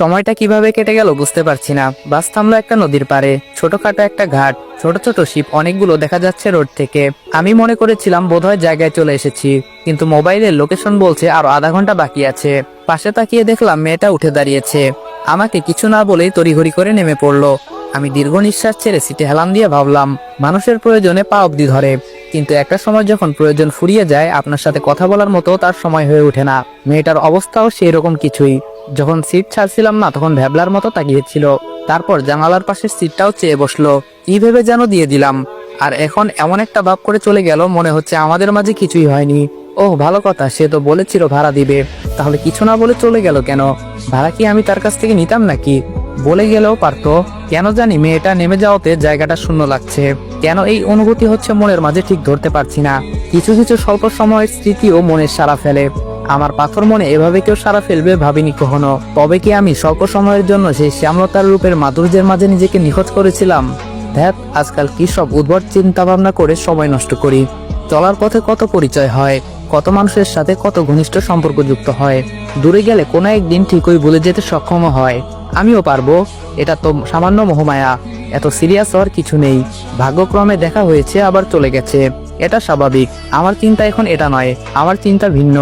সময়টা কীভাবে কেটে গেল বুঝতে পারছি না। বাস থামলো একটা নদীর পারে ছোটখাটো একটা ঘাট, ছোট ছোট শিপ, অনেকগুলো দেখা যাচ্ছে রোড থেকে। আমি মনে করেছিলাম বোধহয় জায়গায় চলে এসেছি, কিন্তু মোবাইলের লোকেশন বলছে আরও আধা ঘণ্টা বাকি আছে। পাশে তাকিয়ে দেখলাম মেয়েটা উঠে দাঁড়িয়েছে। আমাকে কিছু না বলেই তড়িঘড়ি করে নেমে পড়ল। আমি দীর্ঘ নিঃশ্বাস ছেড়ে সিটে হেলান দিয়ে ভাবলাম, মানুষের প্রয়োজনে পা অব্দি ধরে। কিন্তু একটা সময় যখন প্রয়োজন ফুরিয়ে যায়, আপনার সাথে কথা বলার মতো তার সময় হয়ে ওঠে না। মেয়েটার অবস্থাও সেই রকম কিছুই। যখন সিট ছাড়ছিলাম না, তখন ভ্যাবলার মতো তাকিয়েছিল। তারপর জানালার পাশের সিটটাও চেয়ে বসল। কি ভেবে যেন দিয়ে দিলাম। আর এখন এমন একটা ভাব করে চলে গেল, মনে হচ্ছে আমাদের মাঝে কিছুই হয়নি। ওহ, ভালো কথা, সে তো বলেছিল ভাড়া দিবে। তাহলে কিছু না বলে চলে গেল কেন? ভাড়া কি আমি তার কাছ থেকে নিতাম নাকি? বলে গেলেও পারতো। কেন জানি মেয়েটা নেমে যাওয়াতে জায়গাটা শূন্য লাগছে। কেন এই অনুভূতি হচ্ছে মনের মাঝে ঠিক ধরতে পারছি না? কিছু কিছু স্বল্প সময়ের স্মৃতিও মনের সারা ফেলে। আমার পাথর মনে এভাবে কেউ সারা ফেলবে ভাবিনি কখনো। তবে কি আমি স্বল্প সময়ের জন্য সেই শ্যামলতার রূপের মাধুর্যের মাঝে নিজেকে নিখোঁজ করেছিলাম? ধ্যাত আজকাল কি সব উদ্ভট চিন্তা ভাবনা করে সময় নষ্ট করি। চলার পথে কত পরিচয় হয়, কত মানুষের সাথে কত ঘনিষ্ঠ সম্পর্ক যুক্ত হয়। দূরে গেলে কোনো একদিন ঠিকই ভুলে যেতে সক্ষম হয়। আমিও পারব, এটা তো সামান্য মোহমায়া, এত সিরিয়াস হওয়ার কিছু নেই। ভাগ্যক্রমে দেখা হয়েছে, আবার চলে গেছে। এটা স্বাভাবিক, আমার চিন্তা এখন এটা নয়, আমার চিন্তা ভিন্ন।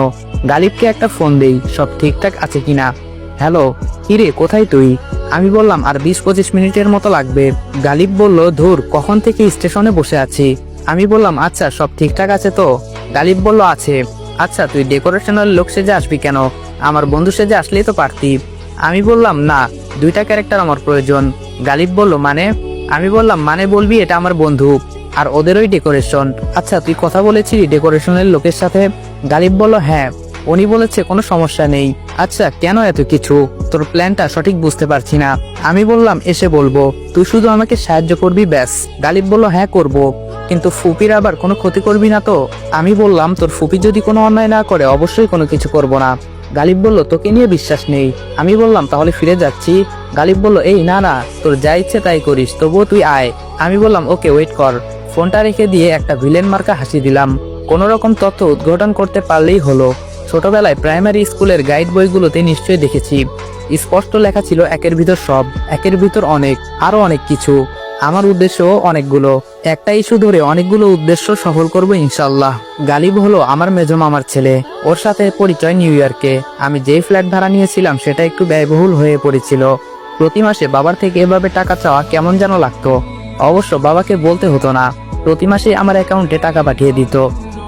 গালিবকে একটা ফোন দেই, সব ঠিকঠাক আছে কিনা? হ্যালো, কিরে, কোথায় তুই? আমি বললাম, আর বিশ পঁচিশ মিনিটের মতো লাগবে। গালিব বলল, ধুর, কখন থেকে স্টেশনে বসে আছি? আমি বললাম আচ্ছা সব ঠিকঠাক আছে তো? গালিব বলল, আছে। আচ্ছা তুই ডেকোরেশনের লোক সেজে আসবি কেন? আমার বন্ধু সেজে আসলেই তো পারতি। আমি বললাম, না, দুইটা ক্যারেক্টার আমার প্রয়োজন। গালিব বলল মানে? আমি বললাম মানে বলবি, এটা আমার বন্ধু আর ওদেরই ডেকোরেশন। আচ্ছা তুই কথা বলেছিলি ডেকোরেশনের লোকের সাথে? গালিব বলল হ্যাঁ। উনি বলেছে, কোনো সমস্যা নেই। আচ্ছা কেন এত কিছু? তোর প্ল্যানটা সঠিক বুঝতে পারছি না। আমি বললাম, এসে বলব। তুই শুধু আমাকে সাহায্য করবি, ব্যাস। গালিব বলল হ্যাঁ করব। কিন্তু ফুপির আবার কোনো ক্ষতি করবি না তো? আমি বললাম, তোর ফুপি যদি কোনো অন্যায় না করে, অবশ্যই কোনো কিছু করব না। গালিব বলল, তোকে নিয়ে বিশ্বাস নেই। আমি বললাম, তাহলে ফিরে যাচ্ছি। গালিব বলল, এই, না না, তোর যা ইচ্ছে তাই করিস, তবুও তুই আয়। আমি বললাম, ওকে, ওয়েট কর। ফোনটা রেখে দিয়ে একটা ভিলেন মার্কা হাসি দিলাম। কোনো রকম তথ্য উদ্ঘাটন করতে পারলেই হলো। ছোটবেলায় প্রাইমারি স্কুলের গাইড বইগুলোতে নিশ্চয়ই দেখেছি। স্পষ্ট লেখা ছিল একের ভিতর সব, একের ভিতর অনেক আরও অনেক কিছু। আমার উদ্দেশ্যও অনেকগুলো। একটা ইস্যু ধরে অনেকগুলো উদ্দেশ্য সফল করব ইনশাল্লাহ গালিব হলো আমার মেজো মামার ছেলে। ওর সাথে পরিচয় নিউ ইয়র্কে। আমি যেই ফ্ল্যাট ভাড়া নিয়েছিলাম সেটা একটু ব্যয়বহুল হয়ে পড়েছিল। প্রতি মাসে বাবার থেকে এভাবে টাকা চাওয়া কেমন যেন লাগতো। অবশ্য বাবাকে বলতে হতো না। প্রতি মাসে আমার অ্যাকাউন্টে টাকা পাঠিয়ে দিত।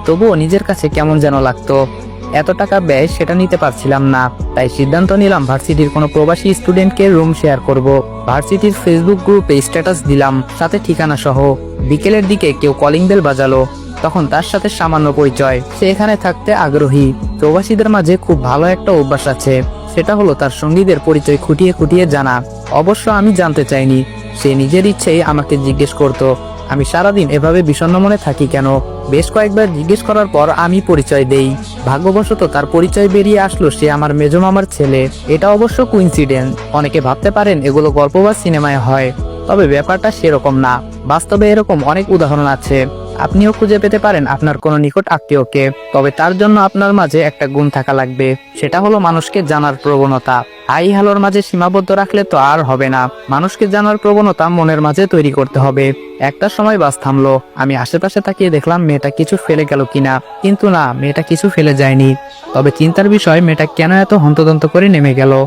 তবুও নিজের কাছে কেমন যেন লাগতো। এত টাকা ব্যয় সেটা নিতে পারছিলাম না। তাই সিদ্ধান্ত নিলাম ভার্সিটির কোনো প্রবাসী স্টুডেন্টকে রুম শেয়ার করব। ভার্সিটির ফেসবুক গ্রুপে স্ট্যাটাস দিলাম, সাথে ঠিকানা সহ। বিকেলের দিকে কেউ কলিং বেল বাজালো। তখন তার সাথে সামান্য পরিচয়। সে এখানে থাকতে আগ্রহী। প্রবাসীদের মাঝে খুব ভালো একটা অভ্যাস আছে। সেটা হলো তার সঙ্গীদের পরিচয় খুঁটিয়ে খুঁটিয়ে জানা। অবশ্য আমি জানতে চাইনি। সে নিজের ইচ্ছেই আমাকে জিজ্ঞেস করত, আমি সারাদিন এভাবে বিষণ্ণ মনে থাকি কেন? বেশ কয়েকবার জিজ্ঞেস করার পর আমি পরিচয় দেই। ভাগ্যবশত তার পরিচয় বেরিয়ে আসলো সে আমার মেজো মামার ছেলে। এটা অবশ্য কুইন্সিডেন্ট অনেকে ভাবতে পারেন এগুলো গল্প বা সিনেমায় হয়। তবে ব্যাপারটা সেরকম না। বাস্তবে এরকম অনেক উদাহরণ আছে। আপনিও খুঁজে পেতে পারেন আপনার কোনো নিকট আত্মীয়কে। তবে তার জন্য আপনার মাঝে একটা গুণ থাকা লাগবে। সেটা হলো মানুষকে জানার প্রবণতা। হাই হ্যালোর মাঝে সীমাবদ্ধ রাখলে তো আর হবে না। মানুষকে জানার প্রবণতা মনের মাঝে তৈরি করতে হবে। একটা সময় বাস থামলো। আমি আশেপাশে তাকিয়ে দেখলাম মেয়েটা কিছু ফেলে গেল কিনা। কিন্তু না, মেয়েটা কিছু ফেলে যায়নি। তবে চিন্তার বিষয়, মেয়েটা কেন এত হন্তদন্ত করে নেমে গেল?